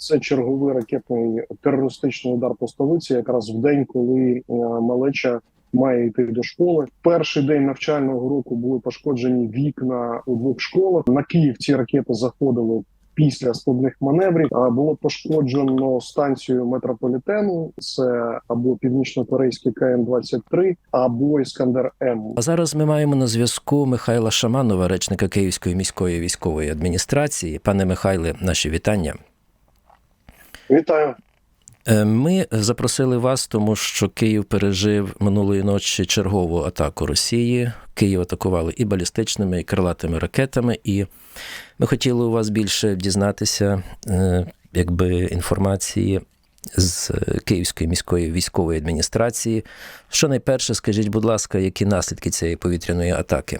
Це черговий ракетний терористичний удар по столиці, якраз в день, коли е, малеча має йти до школи. Перший день навчального року були пошкоджені вікна у двох школах. На Київ ці ракети заходили. Після складних маневрів А було пошкоджено станцію метрополітену. Це або північно-корейський КН 23 або Іскандер М. А зараз ми маємо на зв'язку Михайла Шаманова, речника Київської міської військової адміністрації. Пане Михайле, наші вітання. Вітаю. Е, Ми запросили вас, тому що Київ пережив минулої ночі чергову атаку Росії. Київ атакували і балістичними, і крилатими ракетами. І ми хотіли у вас більше дізнатися, е, якби інформації з Київської міської військової адміністрації. Що найперше, скажіть, будь ласка, які наслідки цієї повітряної атаки?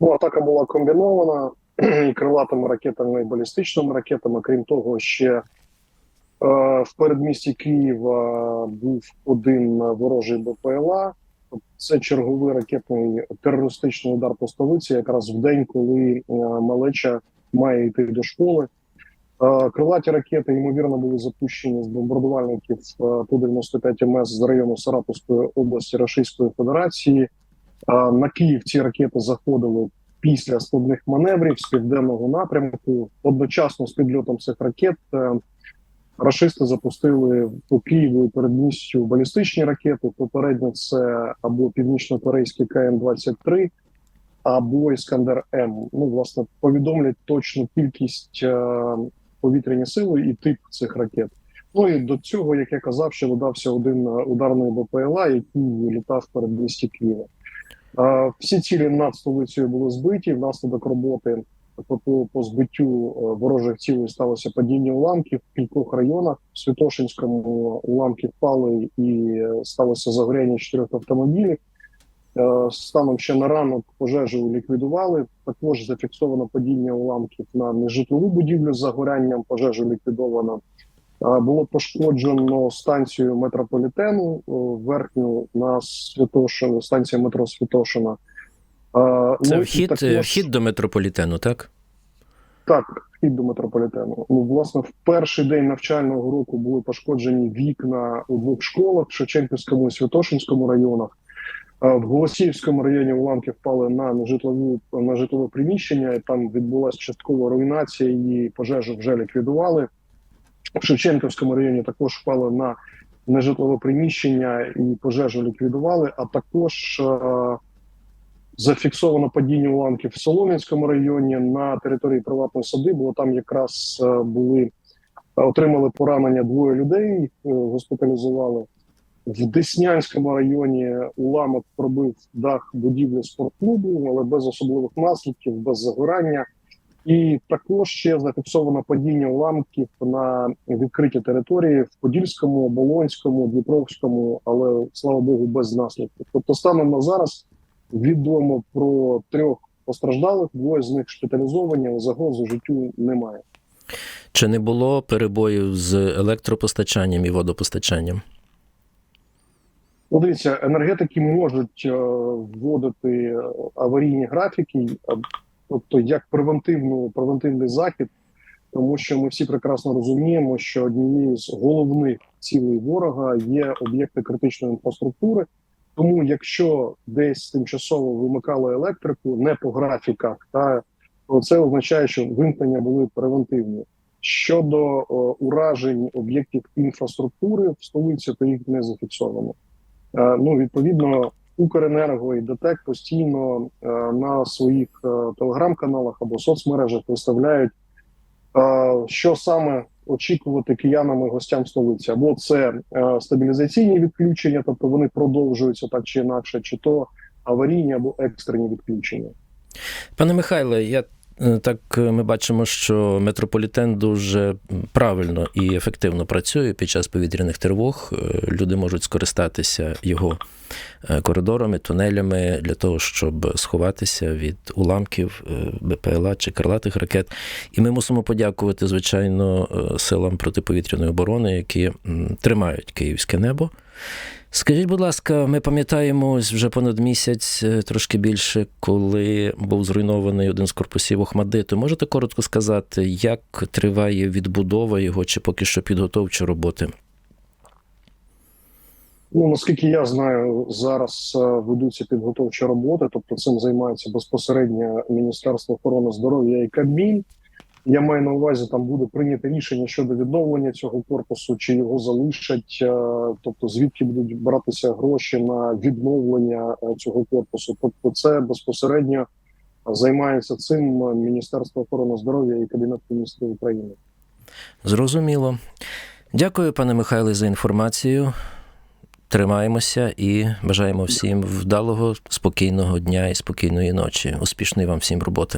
Ну, атака була комбінована і крилатими ракетами, і балістичними ракетами. Крім того, ще е, в передмісті Києва був один ворожий БПЛА. Це черговий ракетний терористичний удар по столиці, якраз в день, коли е, малеча має йти до школи. Е, Крилаті ракети ймовірно були запущені з бомбардувальників е, Ту-95 МС з району Саратовської області Російської Федерації. Е, На Київ ці ракети заходили після складних маневрів з південного напрямку. Одночасно з підльотом цих ракет е, рашисти запустили по Києву і передмістю балістичні ракети. Попередньо це або північно-корейський КН 23 або Іскандер М. Ну, власне, повідомлять точну кількість е, повітряні сили і тип цих ракет. Ну і до цього, як я казав, ще додався один е, ударний БПЛА, який літав в передмісті Києва. Всі цілі над столицею були збиті. Внаслідок роботи по, по збиттю е, ворожих цілей сталося падіння уламків в кількох районах. В Святошинському уламки впали і е, сталося загоряння чотирьох автомобілів. Е, Станом ще на ранок пожежу ліквідували. Також зафіксовано падіння уламків на нежитлову будівлю з загорянням. Пожежу ліквідовано. Е, Було пошкоджено станцію метрополітену е, верхню на Святошину, станція метро Святошина. Е, Це ну, вхід, також- вхід до метрополітену, так? так, вхід до метрополітену. Ну, власне, в перший день навчального року були пошкоджені вікна у двох школах в Шевченківському і Святошинському районах. Е, В Голосіївському районі уламки впали на нежитлову на житлове приміщення. і Там відбулася часткова руйнація. Її пожежу вже ліквідували. В Шевченківському районі також впали на нежитлове приміщення і пожежу ліквідували. А також е, зафіксовано падіння уламків в Солом'янському районі на території приватної садиби. бо Там якраз е, були е, отримали поранення двоє людей, їх, е, госпіталізували. В Деснянському районі уламок пробив дах будівлі спортклубу, але без особливих наслідків, без загорання. І також ще зафіксовано падіння уламків на відкритій території в Подільському, Болонському, Дніпровському, але слава Богу, без наслідків. Тобто, станом на зараз відомо про трьох постраждалих, двоє з них шпиталізовані, але загрози життю немає. Чи не було перебоїв з електропостачанням і водопостачанням? Ну, дивіться, енергетики можуть е, вводити аварійні графіки, тобто як превентивну превентивний захід, тому що ми всі прекрасно розуміємо, що однією з головних цілей ворога є об'єкти критичної інфраструктури. Тому, якщо десь тимчасово вимикали електрику не по графіках, та то це означає, що вимкнення були превентивні. Щодо о, уражень об'єктів інфраструктури в столиці, то їх не зафіксовано. Е, Ну, відповідно, Укренерго і ДТЕК постійно е, на своїх е, телеграм-каналах або соцмережах виставляють, е, що саме очікувати киянам і гостям столиці. Або це стабілізаційні відключення, тобто вони продовжуються так чи інакше, чи то аварійні або екстрені відключення. Пане Михайле, я так е, ми бачимо, що метрополітен дуже правильно і ефективно працює під час повітряних тривог. Е, Люди можуть скористатися його е, коридорами, тунелями для того, щоб сховатися від уламків е, БПЛА чи крилатих ракет. І ми мусимо подякувати, звичайно, е, силам протиповітряної оборони, які тримають київське небо. Скажіть, будь ласка, ми пам'ятаємо вже понад місяць, е, трошки більше, коли був зруйнований один з корпусів Охмадиту. Можете коротко сказати, як триває відбудова його, чи поки що підготовчі роботи? Ну наскільки я знаю, зараз е, ведуться підготовчі роботи, тобто цим займається безпосередньо Міністерство охорони здоров'я і Кабмін. Я маю на увазі, там буде прийнято рішення щодо відновлення цього корпусу, чи його залишать, е, тобто звідки будуть братися гроші на відновлення е, цього корпусу. Тобто, це безпосередньо займається цим Міністерство охорони здоров'я і Кабінет міністрів України. Зрозуміло. Дякую, пане Михайле, за інформацію. Тримаємося і бажаємо всім вдалого, спокійного дня і спокійної ночі. Успішної вам всім роботи.